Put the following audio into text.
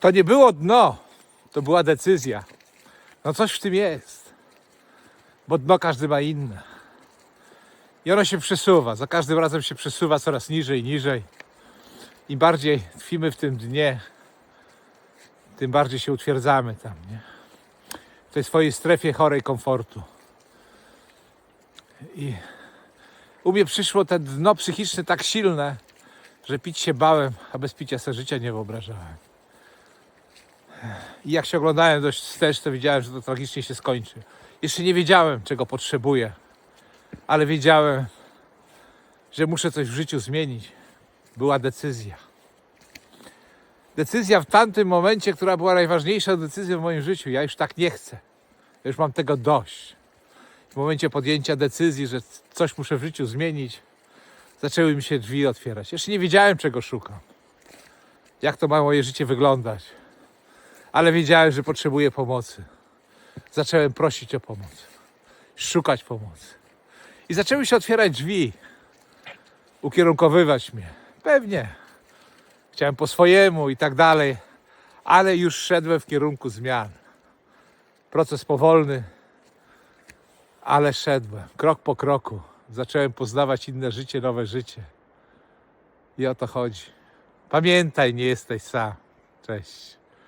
To nie było dno, to była decyzja. No coś w tym jest. Bo dno każdy ma inne. I ono się przesuwa. Za każdym razem się przesuwa coraz niżej, niżej. Im bardziej tkwimy w tym dnie, tym bardziej się utwierdzamy tam, nie? W tej swojej strefie chorej komfortu. I u mnie przyszło te dno psychiczne tak silne, że pić się bałem, a bez picia sobie życia nie wyobrażałem. I jak się oglądałem dość wstecz, to wiedziałem, że to tragicznie się skończy. Jeszcze nie wiedziałem, czego potrzebuję, ale wiedziałem, że muszę coś w życiu zmienić. Była decyzja. Decyzja w tamtym momencie, która była najważniejszą decyzją w moim życiu. Ja już tak nie chcę. Ja już mam tego dość. W momencie podjęcia decyzji, że coś muszę w życiu zmienić, zaczęły mi się drzwi otwierać. Jeszcze nie wiedziałem, czego szukam. Jak to ma moje życie wyglądać. Ale wiedziałem, że potrzebuję pomocy. Zacząłem prosić o pomoc. Szukać pomocy. I zaczęły się otwierać drzwi. Ukierunkowywać mnie. Pewnie. Chciałem po swojemu i tak dalej. Ale już szedłem w kierunku zmian. Proces powolny, ale szedłem. Krok po kroku. Zacząłem poznawać inne życie, nowe życie. I o to chodzi. Pamiętaj, nie jesteś sam. Cześć.